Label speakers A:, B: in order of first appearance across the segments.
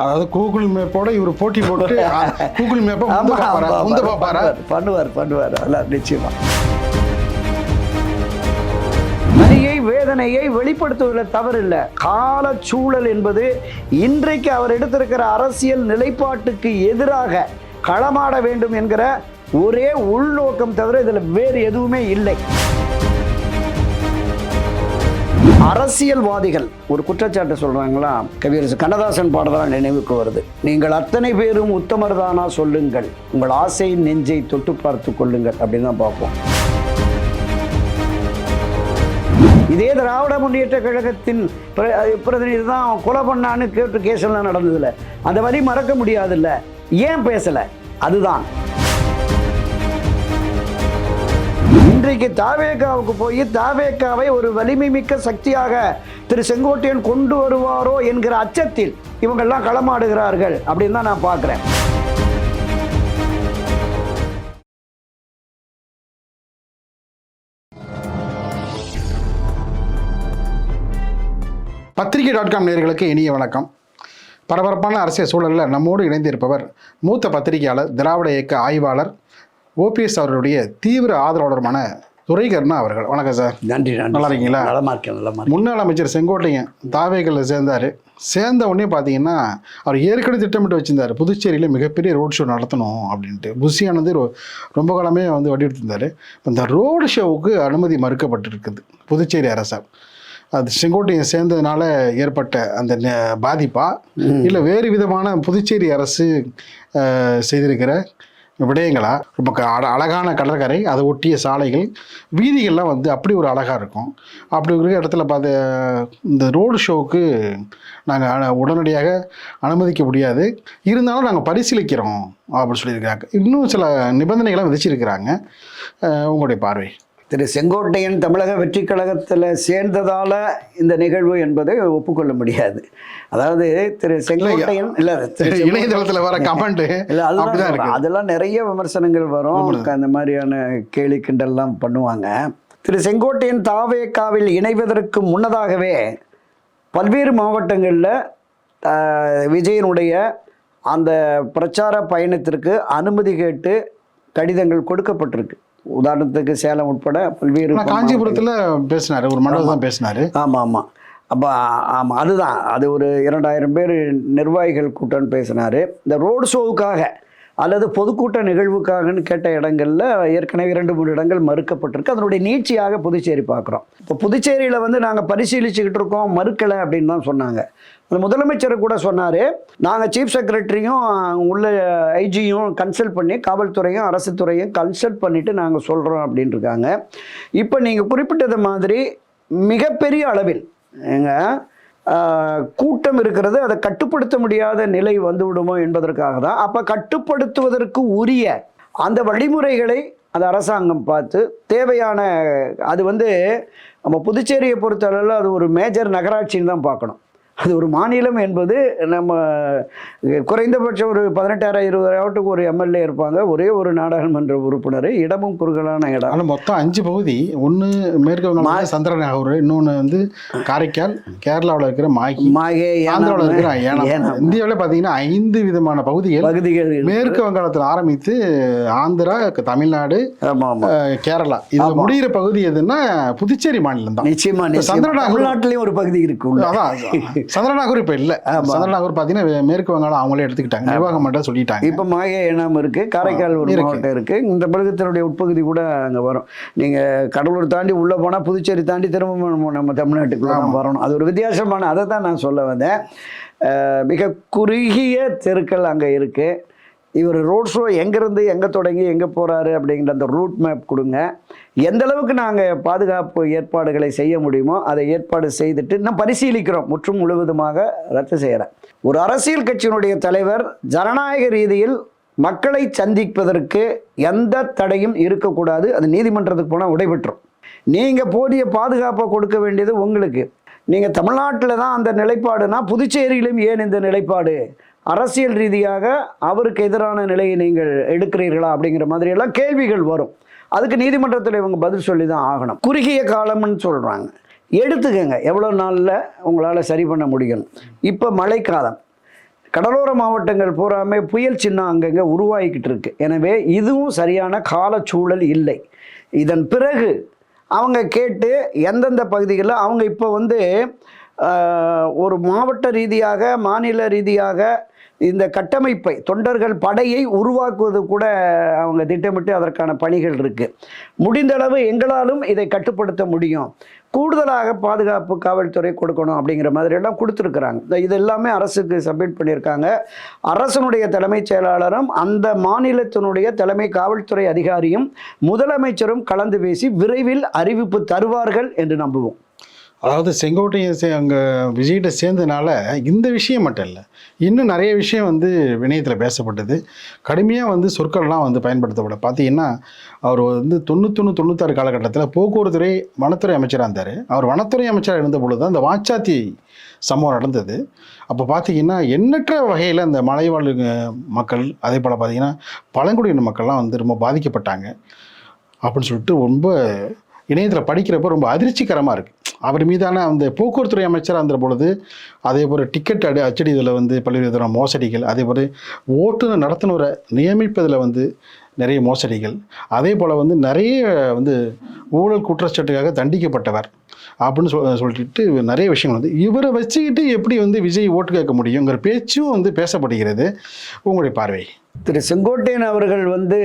A: அதாவது கூகுள் மேப்போட இவர் போட்டி போட்டு கூகுள் மேப்பை
B: பண்ணுவார், பண்ணுவார் பண்ணுவார். அதெல்லாம் நிச்சயமா. வலியை வேதனையை வெளிப்படுத்துவதில் தவறில்லை. கால சூழல் என்பது இன்றைக்கு அவர் எடுத்திருக்கிற அரசியல் நிலைப்பாட்டுக்கு எதிராக களமாட வேண்டும் என்கிற ஒரே உள்நோக்கம் தவிர இதில் வேறு எதுவுமே இல்லை. அரசியல்வாதிகள் ஒரு குற்றச்சாட்டு சொல்றாங்களா? கவியரசு கண்ணதாசன் பாடலாம் நினைவுக்கு வருது. நீங்கள் அத்தனை பேரும் உத்தமர்தானா சொல்லுங்கள். உங்கள் ஆசையின் நெஞ்சை தொட்டு பார்த்து கொள்ளுங்கள் அப்படின்னு தான் பார்ப்போம். இதே திராவிட முன்னேற்ற கழகத்தின் பிர- பிரதிநிதி தான் கொலை பண்ணான்னு கேட்டு கேஸெல்லாம் நடந்ததில்ல அந்த வரி மறக்க முடியாதுல்ல. ஏன் பேசலை? அதுதான். இன்றைக்கு தாவேகாவுக்கு போய் தாவேகாவை ஒரு வலிமை மிக்க சக்தியாக திரு செங்கோட்டையன் கொண்டு வருவாரோ என்கிற அச்சத்தில் இவங்கெல்லாம் களமாடுகிறார்கள் அப்படின்னு தான் நான் பார்க்குறேன்.
A: பத்திரிகை டாட் காம் நேயர்களுக்கு இனிய வணக்கம். பரபரப்பான அரசியல் சூழலில் நம்மோடு இணைந்திருப்பவர் மூத்த பத்திரிகையாளர் திராவிட இயக்க ஆய்வாளர் ஓபிஎஸ் அவர்களுடைய தீவிர ஆதரவாளருமான துரைகர்ணா அவர்கள். வணக்கம் சார்.
B: நன்றி நன்றி
A: நல்லா இருக்கீங்களா?
B: நலமா இருக்கேன் நலமா
A: முன்னாள் அமைச்சர் செங்கோட்டையன் தாவேகளில் சேர்ந்தார். சேர்ந்த உடனே பார்த்தீங்கன்னா அவர் ஏற்கனவே திட்டமிட்டு வச்சிருந்தார். புதுச்சேரியில் மிகப்பெரிய ரோட் ஷோ நடத்தணும் அப்படின்ட்டு. புஷியானது ரொம்ப காலமே வந்து வடிவெடுத்திருந்தார் இந்த ரோடு ஷோவுக்கு அனுமதி மறுக்கப்பட்டிருக்குது. புதுச்சேரி அரசால் அது செங்கோட்டையன் சேர்ந்ததுனால ஏற்பட்ட அந்த பாதிப்பா? இல்லை வேறு விதமான புதுச்சேரி அரசு செய்திருக்கிற விடயங்களா? ரொம்ப க- அழ- அழகான கடற்கரை அதை ஒட்டிய சாலைகள் வீதிகள்லாம் வந்து அப்படி ஒரு அழகாக இருக்கும். அப்படி இருக்கிற இடத்துல பார்த்து இந்த ரோடு ஷோவுக்கு நாங்கள் உடனடியாக அனுமதிக்க முடியாது. இருந்தாலும் நாங்கள் பரிசீலிக்கிறோம் அப்படின்னு சொல்லியிருக்காங்க இன்னும் சில நிபந்தனைகளை விதிச்சிருக்கிறாங்க. உங்களுடைய பார்வை.
B: திரு செங்கோட்டையன் தமிழக வெற்றி கழகத்தில் சேர்ந்ததால இந்த நிகழ்வு என்பதை ஒப்புக்கொள்ள முடியாது. அதாவது திரு செங்கோட்டையன் இல்லை
A: இணையதளத்தில் வர கமெண்ட்
B: இல்லை அதுதான் அதெல்லாம் நிறைய விமர்சனங்கள் வரும். அந்த மாதிரியான கேலி கிண்டல்லாம் பண்ணுவாங்க. திரு செங்கோட்டையன் தாவேக்காவில் இணைவதற்கு முன்னதாகவே பல்வேறு மாவட்டங்களில் விஜயனுடைய அந்த பிரச்சார பயணத்திற்கு அனுமதி கேட்டு கடிதங்கள் கொடுக்கப்பட்டிருக்கு. உதாரணத்துக்கு சேலம் உட்பட பல்வேறு
A: காஞ்சிபுரத்தில் பேசினார். ஒரு மண்டபம் தான் பேசினார்.
B: ஆமாம் ஆமாம் அப்போ ஆமாம் அதுதான். அது ஒரு இரண்டாயிரம் பேர் நிர்வாகிகள் கூட்டம்னு பேசினார். இந்த ரோடு ஷோவுக்காக அல்லது பொதுக்கூட்ட நிகழ்வுக்காகன்னு கேட்ட இடங்கள்ல ஏற்கனவே இரண்டு மூணு இடங்கள் மறுக்கப்பட்டிருக்கு. அதனுடைய நீட்சியாக புதுச்சேரி பார்க்குறோம். இப்போ புதுச்சேரியில் வந்து நாங்கள் பரிசீலிச்சுக்கிட்டு இருக்கோம் மறுக்கலை அப்படின்னு தான் சொன்னாங்க. அந்த முதலமைச்சர் கூட சொன்னார். நாங்கள் சீஃப் செக்ரட்டரியும் உள்ள ஐஜியும் கன்சல்ட் பண்ணி காவல்துறையும் அரசு துறையும் கன்சல்ட் பண்ணிவிட்டு நாங்கள் சொல்கிறோம் அப்படின்னு இருக்காங்க. இப்போ நீங்கள் குறிப்பிட்டது மாதிரி மிகப்பெரிய அளவில் எங்கள் கூட்டம் இருக்கிறது அதை கட்டுப்படுத்த முடியாத நிலை வந்து விடுமோ என்பதற்காக தான். அப்போ கட்டுப்படுத்துவதற்கு உரிய அந்த வழிமுறைகளை அந்த அரசாங்கம் பார்த்து தேவையான அது வந்து நம்ம புதுச்சேரியை பொறுத்தளவில் அது ஒரு மேஜர் நகராட்சின்னு தான் பார்க்கணும். அது ஒரு மாநிலம் என்பது நம்ம குறைந்தபட்சம் ஒரு பதினெட்டாயிரம் இருபதாயிரத்துக்கு ஒரு எம்எல்ஏ இருப்பாங்க. ஒரே ஒரு நாடாளுமன்ற உறுப்பினர் இடமும் குறுகலான இடம்.
A: ஆனால் மொத்தம் அஞ்சு பகுதி. ஒன்று மேற்கு வங்காளம் சந்திரநகர் இன்னொன்று வந்து காரைக்கால் கேரளாவில் இருக்கிற மாகி.
B: மாகே
A: ஆந்திராவில் இருக்கிற
B: ஏனாம்,
A: இந்தியாவில் பார்த்தீங்கன்னா ஐந்து விதமான பகுதிகள்
B: பகுதிகள்.
A: மேற்கு வங்காளத்தில் ஆரம்பித்து ஆந்திரா தமிழ்நாடு கேரளா. இதில் முடிகிற பகுதி எதுன்னா புதுச்சேரி மாநிலம் தான்
B: நிச்சயமா.
A: சந்திரநாகூர்
B: தமிழ்நாட்டிலையும் ஒரு பகுதி இருக்கு
A: அதான். சந்திரநாகூர் இப்போ இல்லை. சந்திரநாகூர் பார்த்தீங்கன்னா மேற்கு வங்காளம் அவங்களே எடுத்துக்கிட்டாங்க. நிர்வாகம் மட்டும் சொல்லிட்டாங்க.
B: இப்போ மாகே ஏனாம் இருக்கு. காரைக்கால் ஒரு. மாவட்டம் இருக்கு. இந்த பகுதியினுடைய உட்பகுதி கூட அங்க வரும். நீங்க கடலூர் தாண்டி உள்ள போனா புதுச்சேரி தாண்டி திரும்ப நம்ம- தமிழ்நாட்டுக்குள்ள வரணும். அது ஒரு வித்தியாசமான அதை தான் நான் சொல்ல வந்தேன். மிக குறுகிய தெருக்கள் அங்க இருக்கு. இவர் ரோட் ஷோ எங்கேருந்து எங்கே தொடங்கி எங்கே போகிறாரு அப்படிங்கிற அந்த ரூட் மேப் கொடுங்க. எந்த அளவுக்கு நாங்கள் பாதுகாப்பு ஏற்பாடுகளை செய்ய முடியுமோ அதை ஏற்பாடு செய்துட்டு நான் பரிசீலிக்கிறோம். முற்றும் முழுவதுமாக ரத்து செய்கிறேன் ஒரு அரசியல் கட்சியினுடைய தலைவர் ஜனநாயக ரீதியில் மக்களை சந்திப்பதற்கு எந்த தடையும் இருக்கக்கூடாது. அது நீதிமன்றத்துக்கு போனால் உடைபெற்றும் நீங்கள் போதிய பாதுகாப்பை கொடுக்க வேண்டியது உங்களுக்கு. நீங்கள் தமிழ்நாட்டில் தான் அந்த நிலைப்பாடுனா புதுச்சேரியிலும் ஏன் இந்த நிலைப்பாடு? அரசியல் ரீதியாக அவருக்கு எதிரான நிலையை நீங்கள் எடுக்கிறீர்களா அப்படிங்கிற மாதிரி எல்லாம் கேள்விகள் வரும். அதுக்கு நீதிமன்றத்தில் இவங்க பதில் சொல்லி தான் ஆகணும். குறுகிய காலம்னு சொல்கிறாங்க எடுத்துக்கங்க. எவ்வளோ நாளில் உங்களால் சரி பண்ண முடியும்? இப்போ மழைக்காலம். கடலோர மாவட்டங்கள் பூராமே புயல் சின்னம் அங்கங்கே உருவாகிக்கிட்டு இருக்கு. எனவே இதுவும் சரியான காலச்சூழல் இல்லை. இதன் பிறகு அவங்க கேட்டு எந்தெந்த பகுதிகளில் அவங்க இப்போ வந்து ஒரு மாவட்ட ரீதியாக மாநில ரீதியாக இந்த கட்டமைப்பை தொண்டர்கள் படையை உருவாக்குவது கூட அவங்க திட்டமிட்டு அதற்கான பணிகள் இருக்குது முடிந்தளவு எங்களாலும் இதை கட்டுப்படுத்த முடியும். கூடுதலாக பாதுகாப்பு காவல்துறை கொடுக்கணும் அப்படிங்கிற மாதிரி எல்லாம் கொடுத்துருக்குறாங்க. இந்த இது எல்லாமே அரசுக்கு சப்மிட் பண்ணியிருக்காங்க. அரசனுடைய தலைமைச் செயலாளரும் அந்த மாநிலத்தினுடைய தலைமை காவல்துறை அதிகாரியும் முதலமைச்சரும் கலந்து பேசி விரைவில் அறிவிப்பு தருவார்கள் என்று நம்புவோம்.
A: அதாவது செங்கோட்டையை சே அங்கே விஜய்கிட்ட சேர்ந்தனால இந்த விஷயம் மட்டும் இல்லை இன்னும் நிறைய விஷயம் வந்து வினயத்தில் பேசப்பட்டது. கடுமையாக வந்து சொற்கள்லாம் வந்து பயன்படுத்தப்பட பார்த்தீங்கன்னா அவர் வந்து தொண்ணூத்தொன்று தொண்ணூத்தாறு காலகட்டத்தில் போக்குவரத்துறை வனத்துறை அமைச்சராக இருந்தார். அவர் வனத்துறை அமைச்சராக இருந்த பொழுது தான் அந்த வாச்சாத்தி சம்பவம் நடந்தது. அப்போ பார்த்தீங்கன்னா எண்ணற்ற வகையில் அந்த மலைவாழ் மக்கள் அதே போல் பார்த்தீங்கன்னா பழங்குடியின மக்கள்லாம் வந்து ரொம்ப பாதிக்கப்பட்டாங்க. அப்படின்னு சொல்லிட்டு ரொம்ப இணையத்தில் படிக்கிறப்ப ரொம்ப அதிர்ச்சிகரமாக இருக்குது அவர் மீதான அந்த போக்குவரத்துறை அமைச்சராக இருந்த பொழுது அதே போல் டிக்கெட் அடி அச்சடிதில் வந்து பல்வேறு விதமான மோசடிகள் அதே போல் ஓட்டுநர் நடத்துனரை நியமிப்பதில் வந்து நிறைய மோசடிகள் அதே போல் வந்து நிறைய வந்து ஊழல் குற்றச்சாட்டுக்காக தண்டிக்கப்பட்டவர் அப்படின்னு சொல் சொல்லிட்டு நிறைய விஷயங்கள் வந்து இவரை வச்சுக்கிட்டு எப்படி வந்து விஜய் ஓட்டு கேட்க முடியுங்கிற பேச்சும் வந்து பேசப்படுகிறது. உங்களுடைய பார்வை.
B: திரு செங்கோட்டையன் அவர்கள் வந்து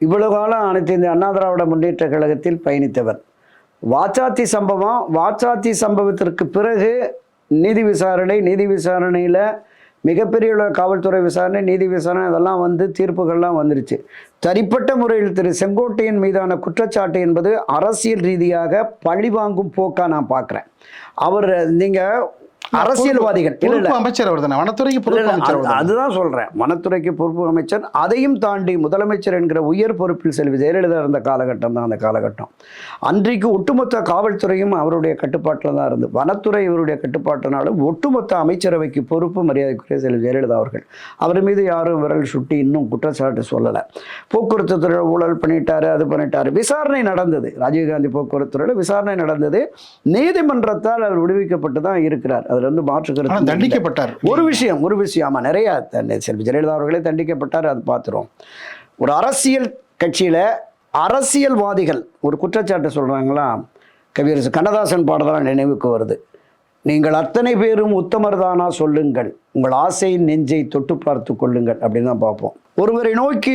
B: இவ்வளவு காலம் அனைத்து இந்த அண்ணா திராவிட முன்னேற்ற கழகத்தில் பயணித்தவர். வாச்சாத்தி சம்பவம் வாச்சாத்தி சம்பவத்திற்கு பிறகு நீதி விசாரணை நீதி விசாரணையில் மிகப்பெரிய காவல்துறை விசாரணை நீதி விசாரணை அதெல்லாம் வந்து தீர்ப்புகள்லாம் வந்துருச்சு. தனிப்பட்ட முறையில் திரு செங்கோட்டையன் மீதான குற்றச்சாட்டு என்பது அரசியல் ரீதியாக பழிவாங்கும் போக்காக நான் பார்க்குறேன் அவர் நீங்கள் அரசியல்வாதிகள்.
A: அமைச்சர் அவர் தானே. வனத்துறைக்கு பொறுப்பு அமைச்சர்
B: அதுதான் சொல்றேன். வனத்துறைக்கு பொறுப்பு அமைச்சர் அதையும் தாண்டி முதலமைச்சர் என்கிற உயர் பொறுப்பில் செல்வி ஜெயலலிதா இருந்த காலகட்டம் தான் அந்த காலகட்டம். அன்றைக்கு ஒட்டுமொத்த காவல்துறையும் அவருடைய கட்டுப்பாட்டில் தான் இருந்து வனத்துறை இவருடைய கட்டுப்பாட்டினாலும் ஒட்டுமொத்த அமைச்சரவைக்கு பொறுப்பு மரியாதைக்குரிய செல்வி ஜெயலலிதா அவர்கள். அவர் மீது யாரும் விரல் சுட்டி இன்னும் குற்றச்சாட்டு சொல்லலை. போக்குவரத்து துறையில் ஊழல் பண்ணிட்டாரு அது பண்ணிட்டாரு. விசாரணை நடந்தது. ராஜீவ்காந்தி போக்குவரத்து துறையில் விசாரணை நடந்தது. நீதிமன்றத்தால் அவர் விடுவிக்கப்பட்டு தான் இருக்கிறார். அதுல
A: ஆனால்
B: கருத்து.
A: தண்டிக்கப்பட்டார்.
B: ஒரு விஷயம் ஒரு விஷயம். ஆமாம் நிறையா செல்வி ஜெயலலிதா அவர்களே தண்டிக்கப்பட்டார் அது பார்த்துரும் ஒரு அரசியல் கட்சியில் அரசியல்வாதிகள் ஒரு குற்றச்சாட்டு சொல்கிறாங்களா கவியரசு கண்ணதாசன் பாடலாம் நினைவுக்கு வருது. நீங்கள் அத்தனை பேரும் உத்தமர்தானா சொல்லுங்கள். உங்கள் ஆசை நெஞ்சை தொட்டு பார்த்து கொள்ளுங்கள் அப்படின்னு தான் பார்ப்போம். ஒருவரை நோக்கி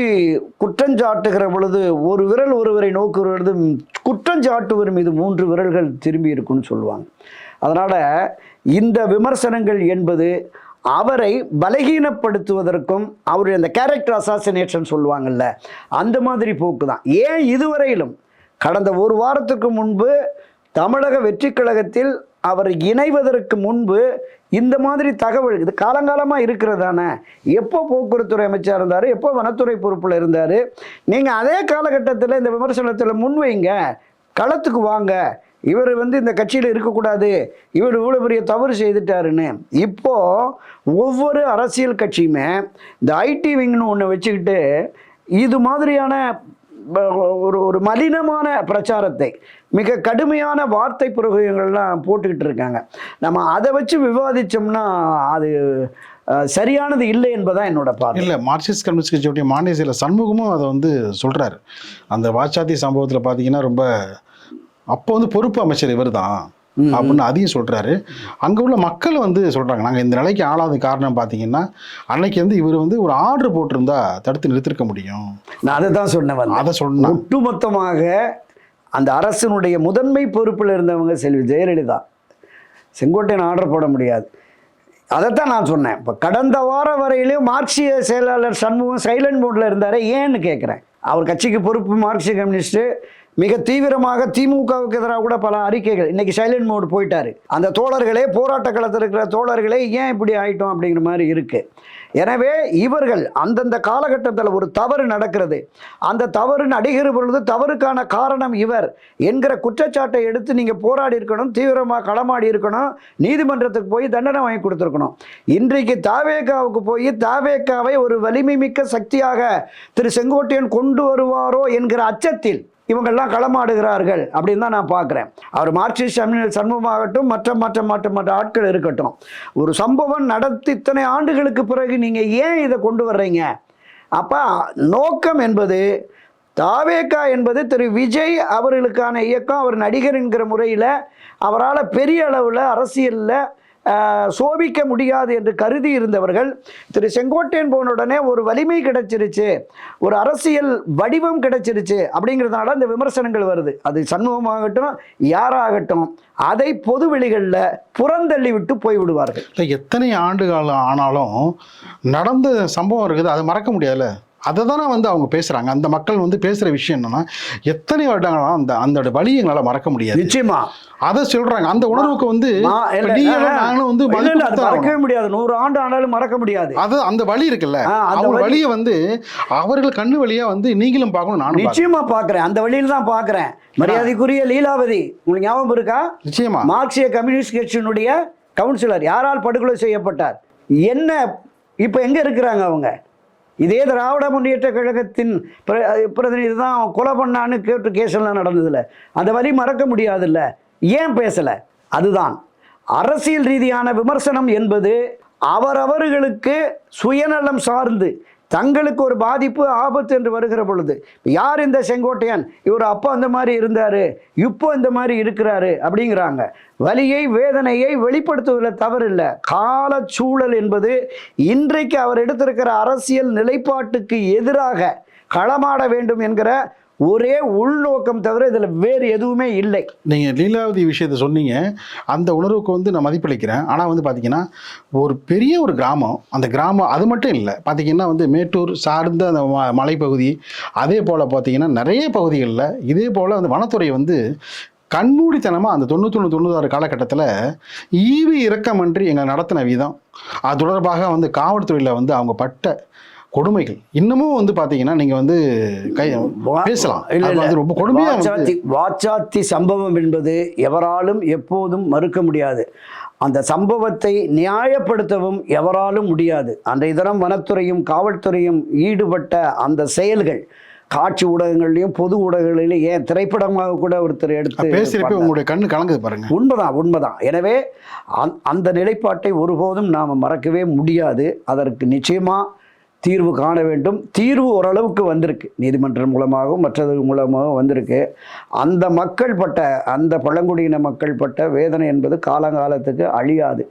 B: குற்றஞ்சாட்டுகிற பொழுது ஒரு விரல் ஒருவரை நோக்குகிற பொழுது குற்றஞ்சாட்டுவர் மீது மூன்று விரல்கள் திரும்பி இருக்குன்னு சொல்லுவாங்க. அதனால் இந்த விமர்சனங்கள் என்பது அவரை பலகீனப்படுத்துவதற்கும் அவருடைய அந்த கேரக்டர் அசாசினேஷன் சொல்லுவாங்கள்ல அந்த மாதிரி போக்கு தான் ஏன் இதுவரையிலும் கடந்த ஒரு வாரத்துக்கு முன்பு தமிழக வெற்றிக் கழகத்தில் அவர் இணைவதற்கு முன்பு இந்த மாதிரி தகவல் இது காலங்காலமாக இருக்கிறதானே எப்போ போக்குவரத்துறை அமைச்சர் இருந்தார் எப்போ வனத்துறை பொறுப்பில் இருந்தார் நீங்கள் அதே காலகட்டத்தில் இந்த விமர்சனத்தில் முன்வைங்க களத்துக்கு வாங்க இவர் வந்து இந்த கட்சியில் இருக்கக்கூடாது. இவர் இவ்வளோ பெரிய தவறு செய்துட்டாருன்னு. இப்போது ஒவ்வொரு அரசியல் கட்சியுமே இந்த ஐடி விங்னு ஒன்று வச்சுக்கிட்டு இது மாதிரியான ஒரு ஒரு மலினமான பிரச்சாரத்தை மிக கடுமையான வார்த்தை புரகங்கள்லாம் போட்டுக்கிட்டு இருக்காங்க. நம்ம அதை வச்சு விவாதித்தோம்னா அது சரியானது இல்லை என்பதான் என்னோட பார்வை.
A: இல்லை மார்க்சிஸ்ட் கம்யூனிஸ்ட் கட்சியுடைய மாநில சண்முகமும் அதை வந்து சொல்கிறாரு அந்த வாச்சாத்தி சம்பவத்தில் பார்த்தீங்கன்னா ரொம்ப அப்போ வந்து பொறுப்பு அமைச்சர் இவர் தான் அப்படின்னு அதையும் சொல்கிறாரு அங்கே உள்ள மக்கள் வந்து சொல்கிறாங்க நாங்கள் இந்த நிலைக்கு ஆளாத காரணம் பார்த்தீங்கன்னா அன்னைக்கு வந்து இவர் வந்து ஒரு ஆர்டர் போட்டிருந்தா தடுத்து நிறுத்திருக்க முடியும்.
B: நான் அதை தான் சொன்னேன்.
A: அதை சொன்னா.
B: ஒட்டுமொத்தமாக அந்த அரசினுடைய முதன்மை பொறுப்பில் இருந்தவங்க செல்வி ஜெயலலிதா. செங்கோட்டையன் ஆர்டர் போட முடியாது. அதைத்தான் நான் சொன்னேன். இப்போ கடந்த வாரம் வரையிலும் மார்க்சிய செயலாளர் சண்முகம் சைலண்ட் மோடில் இருந்தார். ஏன்னு கேட்குறேன் அவர் கட்சிக்கு பொறுப்பு மார்க்சிய கம்யூனிஸ்ட்டு மிக தீவிரமாக திமுகவுக்கு எதிராக கூட பல அறிக்கைகள். இன்னைக்கு சைலண்ட் மோடு போயிட்டாரு. அந்த தோழர்களே போராட்ட களத்தில் இருக்கிற தோழர்களே ஏன் இப்படி ஆயிட்டோம் அப்படிங்கிற மாதிரி இருக்கு. எனவே இவர்கள் அந்தந்த காலகட்டத்தில் ஒரு தவறு நடக்கிறது. அந்த தவறு நடிகர் பொழுது தவறுக்கான காரணம் இவர் என்கிற குற்றச்சாட்டை எடுத்து நீங்கள் போராடி இருக்கணும் தீவிரமாக களமாடி இருக்கணும் நீதிமன்றத்துக்கு போய் தண்டனை வாங்கி கொடுத்துருக்கணும். இன்றைக்கு தாவேக்காவுக்கு போய் தாவேக்காவை ஒரு வலிமை மிக்க சக்தியாக திரு செங்கோட்டையன் கொண்டு வருவாரோ என்கிற அச்சத்தில் இவங்கெல்லாம் களமாடுகிறார்கள் அப்படின்னு தான் நான் பார்க்குறேன். அவர் மார்க்சிஸ்ட் கம்யூனிஸ்ட் சண்முகமாகட்டும் மற்ற மற்ற மற்ற மற்ற ஆட்கள் இருக்கட்டும். ஒரு சம்பவம் நடத்தி இத்தனை ஆண்டுகளுக்கு பிறகு நீங்கள் ஏன் இதை கொண்டு வர்றீங்க? அப்போ நோக்கம் என்பது தாவேக்கா என்பது திரு விஜய் அவர்களுக்கான இயக்கம். அவர் நடிகர் என்கிற முறையில் அவரால் பெரிய அளவில் அரசியலில் சோபிக்க முடியாது என்று கருதி இருந்தவர்கள் திரு செங்கோட்டையன் போன உடனே ஒரு வலிமை கிடைச்சிருச்சு ஒரு அரசியல் வடிவம் கிடைச்சிருச்சு அப்படிங்கிறதுனால இந்த விமர்சனங்கள் வருது. அது சண்முகமாகட்டும் யாராகட்டும் அதை பொது வெளிகளில் புறந்தள்ளி விட்டு போய் விடுவார்கள்.
A: எத்தனை ஆண்டு காலம் ஆனாலும் நடந்த சம்பவம் இருக்குது அதை மறக்க முடியாதுல்ல? அதை தானே வந்து அவங்க பேசுகிறாங்க அந்த மக்கள் வந்து பேசுகிற விஷயம் என்னன்னா எத்தனை வருடங்களாம் அந்த அந்த வழி எங்களால் மறக்க முடியாது.
B: நிச்சயமா.
A: அதை சொல்கிறாங்க அந்த உணர்வுக்கு வந்து நீங்களும் வந்து
B: மறக்கவே முடியாது. நூறு ஆண்டு ஆனாலும் மறக்க முடியாது.
A: அது அந்த வழி இருக்குல்ல. அவங்க வழியை வந்து அவர்கள் கண்ணு வழியா வந்து நீங்களும் பார்க்கணும் நானும் பார்க்கணும்.
B: நிச்சயமா பார்க்கிறேன். அந்த வழியில தான் பார்க்கிறேன். மரியாதைக்குரிய லீலாவதி உங்களுக்கு ஞாபகம் இருக்கா?
A: நிச்சயமா.
B: மார்க்சிய கம்யூனிஸ்ட் கட்சியினுடைய கவுன்சிலர் யாரால் படுகொலை செய்யப்பட்டார்? என்ன இப்போ எங்க இருக்கிறாங்க அவங்க? இதே திராவிட முன்னேற்ற கழகத்தின் பிர- பிரதிநிதி தான் கொலை பண்ணான்னு கேட்டு கேஸெல்லாம் நடந்ததில்ல அந்த வழி மறக்க முடியாதுல்ல. ஏன் பேசலை? அதுதான். அரசியல் ரீதியான விமர்சனம் என்பது அவரவர்களுக்கு சுயநலம் சார்ந்து தங்களுக்கு ஒரு பாதிப்பு ஆபத்து என்று வருகிற பொழுது யார் இந்த செங்கோட்டையன்? இவர் அப்போ அந்த மாதிரி இருந்தார் இப்போ இந்த மாதிரி இருக்கிறாரு அப்படிங்கிறாங்க. வலியை வேதனையை வெளிப்படுத்துவதில் தவறில்லை. காலச்சூழல் என்பது இன்றைக்கு அவர் எடுத்திருக்கிற அரசியல் நிலைப்பாட்டுக்கு எதிராக களமாட வேண்டும் என்கிற ஒரே உள்நோக்கம் தவிர இதில் வேறு எதுவுமே இல்லை.
A: நீங்கள் லீலாவதி விஷயத்தை சொன்னீங்க. அந்த உணர்வுக்கு வந்து நான் மதிப்பளிக்கிறேன். ஆனால் வந்து பார்த்தீங்கன்னா ஒரு பெரிய ஒரு கிராமம் அந்த கிராமம் அது மட்டும் இல்லை. பார்த்தீங்கன்னா வந்து மேட்டூர் சார்ந்த அந்த ம- மலைப்பகுதி அதே போல் பார்த்தீங்கன்னா நிறைய பகுதிகளில் இதே போல் அந்த வனத்துறை வந்து கண்மூடித்தனமாக அந்த தொண்ணூத்தொன்று தொண்ணூறாறு காலகட்டத்தில் ஈவி இறக்கமன்றி எங்களை நடத்தின விதம். அது தொடர்பாக வந்து காவல்துறையில் வந்து அவங்க பட்ட கொடுமைகள். இன்னமும் வந்து பார்த்தீங்கன்னா நீங்கள் வந்து கை பேசலாம். வந்து ரொம்ப கொடுமையாக
B: வாச்சாத்தி வாச்சாத்தி சம்பவம் என்பது எவராலும் எப்போதும் மறுக்க முடியாது. அந்த சம்பவத்தை நியாயப்படுத்தவும் எவராலும் முடியாது. அன்றைய தினம் வனத்துறையும் காவல்துறையும் ஈடுபட்ட அந்த செயல்கள் காட்சி ஊடகங்கள்லையும் பொது ஊடகங்களிலும் ஏன் திரைப்படமாக கூட ஒருத்தர் எடுத்து
A: பேசுகிறப்ப. உங்களுடைய கண்ணு கலங்குது பாருங்க.
B: உண்மைதான் உண்மைதான். எனவே அந்- அந்த நிலைப்பாட்டை ஒருபோதும் நாம் மறக்கவே முடியாது. அதற்கு நிச்சயமாக தீர்வு காண வேண்டும். தீர்வு ஓரளவுக்கு வந்திருக்கு. நீதிமன்றம் மூலமாகவும் மற்றது மூலமாகவும் வந்திருக்கு. அந்த மக்கள் பட்ட அந்த பழங்குடியின மக்கள் பட்ட வேதனை என்பது காலங்காலத்துக்கு அழியாது.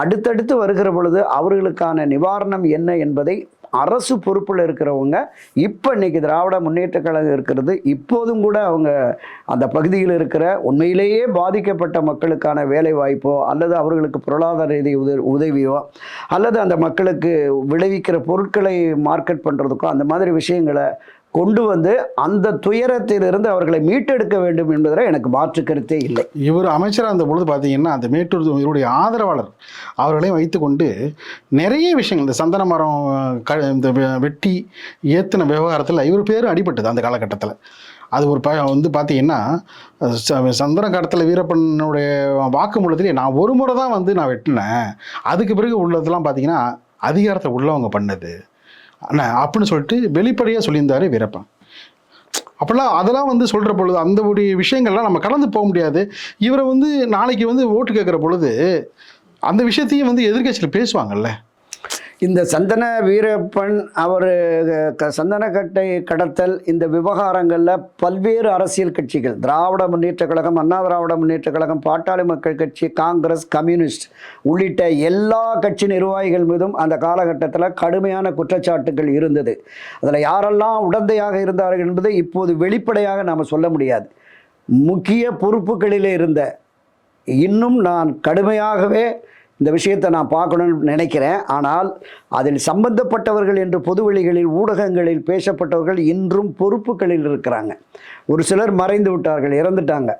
B: அடுத்தடுத்து வருகிற பொழுது அவர்களுக்கான நிவாரணம் என்ன என்பதை அரசு பொறுப்பில் இருக்கிறவங்க இப்போ இன்னைக்கு திராவிட முன்னேற்ற கழகம் இருக்கிறது இப்போதும் கூட அவங்க அந்த பகுதியில் இருக்கிற உண்மையிலேயே பாதிக்கப்பட்ட மக்களுக்கான வேலை வாய்ப்போ அல்லது அவர்களுக்கு பொருளாதார ரீதி உத உதவியோ அல்லது அந்த மக்களுக்கு விளைவிக்கிற பொருட்களை மார்க்கெட் பண்ணுறதுக்கோ அந்த மாதிரி விஷயங்களை கொண்டு வந்து அந்த துயரத்திலிருந்து அவர்களை மீட்டெடுக்க வேண்டும் என்பதில் எனக்கு மாற்று கருத்தே இல்லை.
A: இவர் அமைச்சராக இருந்த பொழுது பார்த்தீங்கன்னா அந்த மேட்டூர் இவருடைய ஆதரவாளர் அவர்களையும் வைத்துக்கொண்டு நிறைய விஷயங்கள் இந்த சந்தன மரம் க இந்த வெ- வெட்டி ஏற்றின விவகாரத்தில் இவர் பேரும் அடிபட்டது அந்த காலகட்டத்தில். அது ஒரு ப வந்து பார்த்தீங்கன்னா ச- சந்தன கடத்தில் வீரப்பனுடைய வாக்குமூலத்திலே நான் ஒரு முறை தான் வந்து நான் வெட்டினேன். அதுக்கு பிறகு உள்ளதெல்லாம் பார்த்தீங்கன்னா அதிகாரத்தை உள்ளவங்க பண்ணது. அண்ணா அப்படின்னு சொல்லிட்டு வெளிப்படையாக சொல்லியிருந்தாரு வீரப்பன். அப்போல்லாம் அதெல்லாம் வந்து சொல்கிற பொழுது அந்த ஒரு விஷயங்கள்லாம் நம்ம கடந்து போக முடியாது. இவரை வந்து நாளைக்கு வந்து ஓட்டு கேட்குற பொழுது அந்த விஷயத்தையும் வந்து எதிர்க்கட்சியில் பேசுவாங்கல்ல.
B: இந்த சந்தன வீரப்பன் அவர் சந்தனக்கட்டை கடத்தல் இந்த விவகாரங்களில் பல்வேறு அரசியல் கட்சிகள் திராவிட முன்னேற்ற கழகம் அண்ணா திராவிட முன்னேற்ற கழகம் பாட்டாளி மக்கள் கட்சி காங்கிரஸ் கம்யூனிஸ்ட் உள்ளிட்ட எல்லா கட்சி நிர்வாகிகள் மீதும் அந்த காலகட்டத்தில் கடுமையான குற்றச்சாட்டுகள் இருந்தது. அதில் யாரெல்லாம் உடந்தையாக இருந்தார்கள் என்பதை இப்போது வெளிப்படையாக நாம் சொல்ல முடியாது. முக்கிய பொறுப்புகளிலே இருந்த இன்னும் நான் கடுமையாகவே இந்த விஷயத்தை நான் பார்க்கணும்னு நினைக்கிறேன். ஆனால் அதில் சம்பந்தப்பட்டவர்கள் என்று பொதுவெளிகளில் ஊடகங்களில் பேசப்பட்டவர்கள் இன்றும் பொறுப்புகளில் இருக்கிறாங்க. ஒரு சிலர் மறைந்து விட்டார்கள் இறந்துட்டாங்க.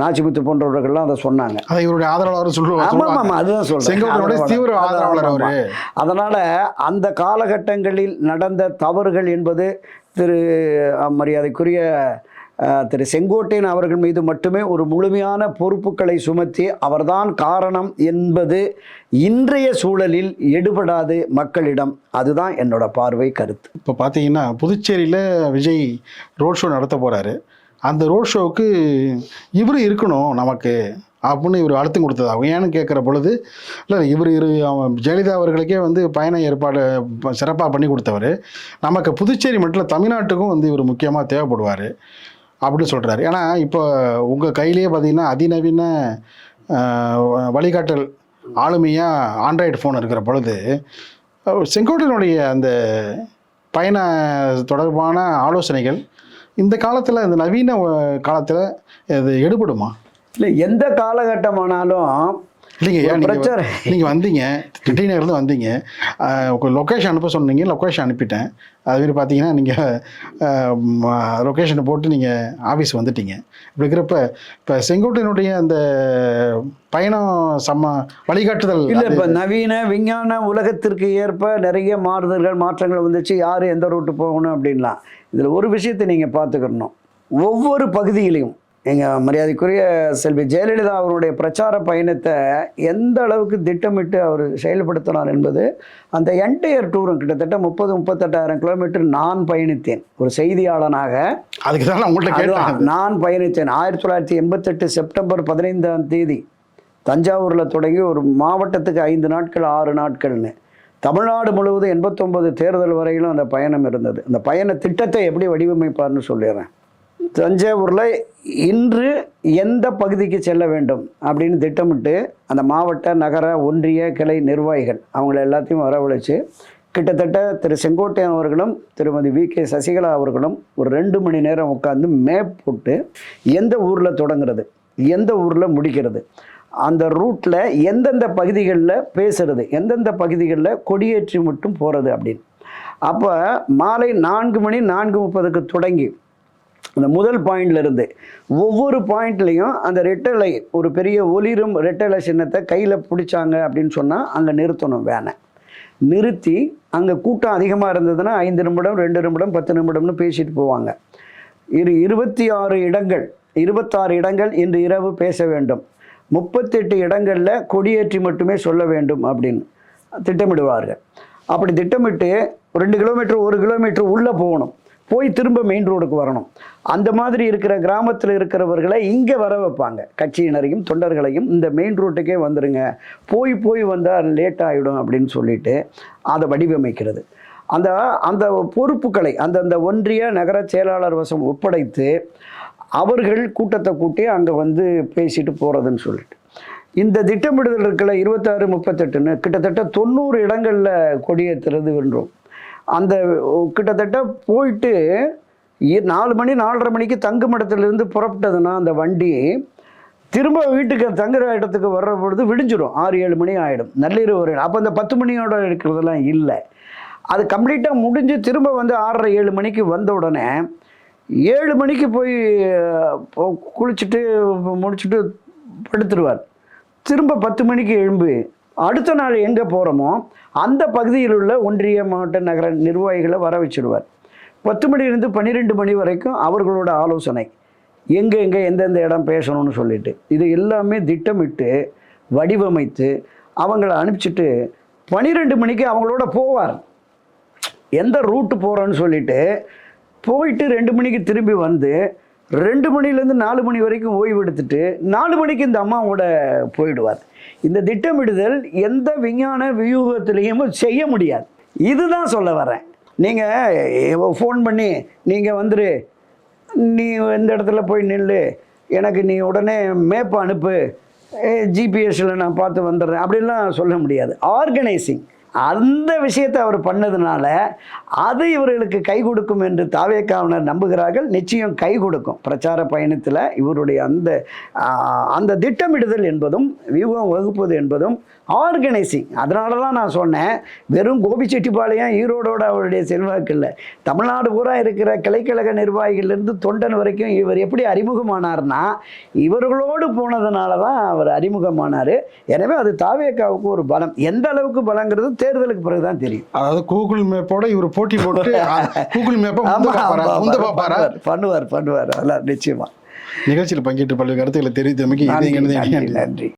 B: நாச்சிமுத்து போன்றவர்கள்லாம் அதை சொன்னாங்க.
A: அதை இவருடைய ஆதரவாளர் சொல்லுவாங்க
B: ஆமா ஆமா அதுதான்
A: செங்கோட்டையோட தீவிர ஆதரவாளர் அவரு.
B: அதனால அந்த காலகட்டங்களில் நடந்த தவறுகள் என்பது திரு மரியாதைக்குரிய திரு செங்கோட்டையன் அவர்கள் மீது மட்டுமே ஒரு முழுமையான பொறுப்புகளை சுமத்தி அவர்தான் காரணம் என்பது இன்றைய சூழலில் எடுபடாது மக்களிடம். அதுதான் என்னோட பார்வை கருத்து.
A: இப்போ பார்த்தீங்கன்னா புதுச்சேரியில் விஜய் ரோட் ஷோ நடத்த போகிறாரு அந்த ரோட் ஷோவுக்கு இவர் இருக்கணும் நமக்கு அப்படின்னு இவர் அழுத்தம் கொடுத்ததாகும் ஏன்னு கேட்குற பொழுது இல்லை இவர் இரு அவன் ஜெயலலிதா அவர்களுக்கே வந்து பயண ஏற்பாடு சிறப்பாக பண்ணி கொடுத்தவர். நமக்கு புதுச்சேரி மட்டும் தமிழ்நாட்டுக்கும் வந்து இவர் முக்கியமாக தேவைப்படுவார். அப்படின்னு சொல்கிறாரு ஏன்னா இப்போ உங்கள் கையிலேயே பார்த்தீங்கன்னா அதிநவீன வழிகாட்டல் ஆளுமையாக ஆண்ட்ராய்டு ஃபோன் இருக்கிற பொழுது அஹ், அந்த பயண தொடர்பான ஆலோசனைகள் இந்த காலத்தில் இந்த நவீன காலத்தில் இது எடுபடுமா?
B: இல்லை எந்த காலகட்டமானாலும்
A: இல்லைங்க
B: பிரச்சனை.
A: நீங்கள் வந்தீங்க டிடிநகர்லேருந்து வந்தீங்க. லொக்கேஷன் அனுப்ப சொன்னீங்க லொக்கேஷன் அனுப்பிட்டேன். அதுமாரி பார்த்தீங்கன்னா நீங்கள் லொக்கேஷனை போட்டு நீங்கள் ஆஃபீஸ் வந்துட்டீங்க. இப்படி இருக்கிறப்ப இப்போ செங்கோட்டையினுடைய அந்த பயணம் சம்ம வழிகாட்டுதல்
B: இல்லை இப்போ நவீன விஞ்ஞான உலகத்திற்கு ஏற்ப நிறைய மாறுதல்கள் மாற்றங்கள் வந்துச்சு. யார் எந்த ரூட்டு போகணும் அப்படின்லாம். இதில் ஒரு விஷயத்தை நீங்கள் பார்த்துக்கணும் ஒவ்வொரு பகுதியிலையும் எங்கள் மரியாதைக்குரிய செல்வி ஜெயலலிதா அவருடைய பிரச்சார பயணத்தை எந்த அளவுக்கு திட்டமிட்டு அவர் செயல்படுத்தினார் என்பது அந்த என்டையர் டூரும் கிட்டத்தட்ட முப்பது முப்பத்தெட்டாயிரம் கிலோமீட்டர் நான் பயணித்தேன். ஒரு செய்தியாளனாக.
A: அதுக்கு தான் உங்கள்கிட்ட
B: நான் பயணித்தேன். ஆயிரத்தி தொள்ளாயிரத்தி எண்பத்தெட்டு செப்டம்பர் பதினைந்தாம் தேதி தஞ்சாவூரில் தொடங்கி ஒரு மாவட்டத்துக்கு ஐந்து நாட்கள் ஆறு நாட்கள்னு. தமிழ்நாடு முழுவதும் எண்பத்தொம்பது தேர்தல் வரையிலும் அந்த பயணம் இருந்தது. அந்த பயண திட்டத்தை எப்படி வடிவமைப்பார்னு சொல்லிடுறேன். தஞ்சாவூரில் இன்று எந்த பகுதிக்கு செல்ல வேண்டும் அப்படின்னு திட்டமிட்டு அந்த மாவட்ட நகர ஒன்றிய கிளை நிர்வாகிகள் அவங்கள எல்லாத்தையும் வரவழைச்சு கிட்டத்தட்ட திரு செங்கோட்டையன் அவர்களும் திருமதி வி. கே. சசிகலா அவர்களும் ஒரு ரெண்டு மணி நேரம் உட்காந்து மேப் போட்டு எந்த ஊரில் தொடங்குறது எந்த ஊரில் முடிக்கிறது அந்த ரூட்டில் எந்தெந்த பகுதிகளில் பேசுறது எந்தெந்த பகுதிகளில் கொடியேற்றி மட்டும் போகிறது அப்படின்னு. அப்போ மாலை நான்கு மணி நான்கு முப்பதுக்கு தொடங்கி அந்த முதல் பாயிண்ட்லேருந்து ஒவ்வொரு பாயிண்ட்லேயும் அந்த ரெட்டலை ஒரு பெரிய ஒளிரும் ரெட்டலை சின்னத்தை கையில் பிடிச்சாங்க அப்படின்னு சொன்னால் அங்கே நிறுத்தணும் வேனை நிறுத்தி அங்கே கூட்டம் அதிகமாக இருந்ததுன்னா ஐந்து நிமிடம் ரெண்டு நிமிடம் பத்து நிமிடம்னு பேசிட்டு போவாங்க. இரு இருபத்தி ஆறு இடங்கள் இருபத்தாறு இடங்கள் இன்று இரவு பேச வேண்டும். முப்பத்தெட்டு இடங்களில் கொடியேற்றி மட்டுமே சொல்ல வேண்டும் அப்படின்னு திட்டமிடுவார்கள். அப்படி திட்டமிட்டு ரெண்டு கிலோமீட்டர் ஒரு கிலோமீட்டர் உள்ளே போகணும். போய் திரும்ப மெயின் ரோடுக்கு வரணும். அந்த மாதிரி இருக்கிற கிராமத்தில் இருக்கிறவர்களை இங்கே வர வைப்பாங்க. கட்சியினரையும் தொண்டர்களையும் இந்த மெயின் ரோட்டுக்கே வந்துடுங்க போய் போய் வந்தால் லேட் ஆகிடும் அப்படின்னு சொல்லிட்டு அதை வடிவமைக்கிறது. அந்த அந்த பொறுப்புகளை அந்தந்த ஒன்றிய நகர செயலாளர் வசம் ஒப்படைத்து அவர்கள் கூட்டத்தை கூட்டி அங்கே வந்து பேசிட்டு போகிறதுன்னு சொல்லிட்டு. இந்த திட்டமிடுதல் இருக்கல இருபத்தாறு முப்பத்தெட்டுன்னு கிட்டத்தட்ட தொண்ணூறு இடங்களில் கொடியேற்றுறது வென்றோம் அந்த கிட்டத்தட்ட போயிட்டு நாலு மணி நாலரை மணிக்கு தங்குமிடத்துலேருந்து புறப்பட்டதுன்னா அந்த வண்டி திரும்ப வீட்டுக்கு தங்குற இடத்துக்கு வர்ற பொழுது விடிஞ்சிடும் ஆறு ஏழு மணி ஆகிடும் நள்ளிரவு வரையும் அப்போ அந்த பத்து மணியோட இருக்கிறதெல்லாம் இல்லை. அது கம்ப்ளீட்டாக முடிஞ்சு திரும்ப வந்து ஆறரை ஏழு மணிக்கு வந்த உடனே ஏழு மணிக்கு போய் குளிச்சுட்டு முடிச்சுட்டு படுத்துருவார். திரும்ப பத்து மணிக்கு எழும்பு அடுத்த நாள் எங்கே போகிறோமோ அந்த பகுதியில் உள்ள ஒன்றிய மாவட்ட நகர நிர்வாகிகளை வர வச்சுடுவார். பத்து மணிலேருந்து பன்னிரெண்டு மணி வரைக்கும் அவர்களோட ஆலோசனை. எங்கே எங்கே எந்தெந்த இடம் பேசணும்னு சொல்லிட்டு. இது எல்லாமே திட்டமிட்டு வடிவமைத்து அவங்கள அனுப்பிச்சிட்டு பன்னிரெண்டு மணிக்கு அவங்களோட போவார். எந்த ரூட்டு போகிறோன்னு சொல்லிட்டு போயிட்டு ரெண்டு மணிக்கு திரும்பி வந்து ரெண்டு மணிலேருந்து நாலு மணி வரைக்கும் ஓய்வு எடுத்துட்டு நாலு மணிக்கு இந்த அம்மாவோட போயிடுவார். இந்த திட்டமிடுதல் எந்த விஞ்ஞான வியூகத்திலையும் செய்ய முடியாது. இதுதான் சொல்ல வரேன். நீங்கள் ஃபோன் பண்ணி நீங்கள் வந்துரு. நீ இந்த இடத்துல போய் நில்லு. எனக்கு நீ உடனே மேப் அனுப்பு. ஜிபிஎஸ்ஸில் நான் பார்த்து வந்துடுறேன். அப்படின்லாம் சொல்ல முடியாது. ஆர்கனைசிங் அந்த விஷயத்தை அவர் பண்ணதுனால அது இவர்களுக்கு கை கொடுக்கும் என்று தாவேக்காவினர் நம்புகிறார்கள். நிச்சயம் கை கொடுக்கும். பிரச்சார பயணத்தில் இவருடைய அந்த அந்த திட்டமிடுதல் என்பதும் வியூகம் வகுப்பது என்பதும் ஆர்கனைசிங். அதனால தான் நான் சொன்னேன் வெறும் கோபிச்செட்டிப்பாளையம் ஈரோடோட அவருடைய செல்வாக்கு இல்லை. தமிழ்நாடு பூரா இருக்கிற கிளைக்கழக நிர்வாகிகளிலிருந்து தொண்டன் வரைக்கும் இவர் எப்படி அறிமுகமானார்னா இவர்களோடு போனதுனால தான் அவர் அறிமுகமானார். எனவே அது தாவேக்காவுக்கு ஒரு பலம். எந்த அளவுக்கு பலங்கிறது தேர்தலுக்கு பிறகு தான் தெரியும்.
A: அதாவது கூகுள் மேப்போட இவர் போட்டி போட்டு கூகுள் மேப்பை
B: பண்ணுவார், பண்ணுவார் அதெல்லாம் நிச்சயமா.
A: நிகழ்ச்சியில் பங்கேற்று பல்வேறு கருத்துக்களை தெரிவித்தமைக்கு
B: நன்றி.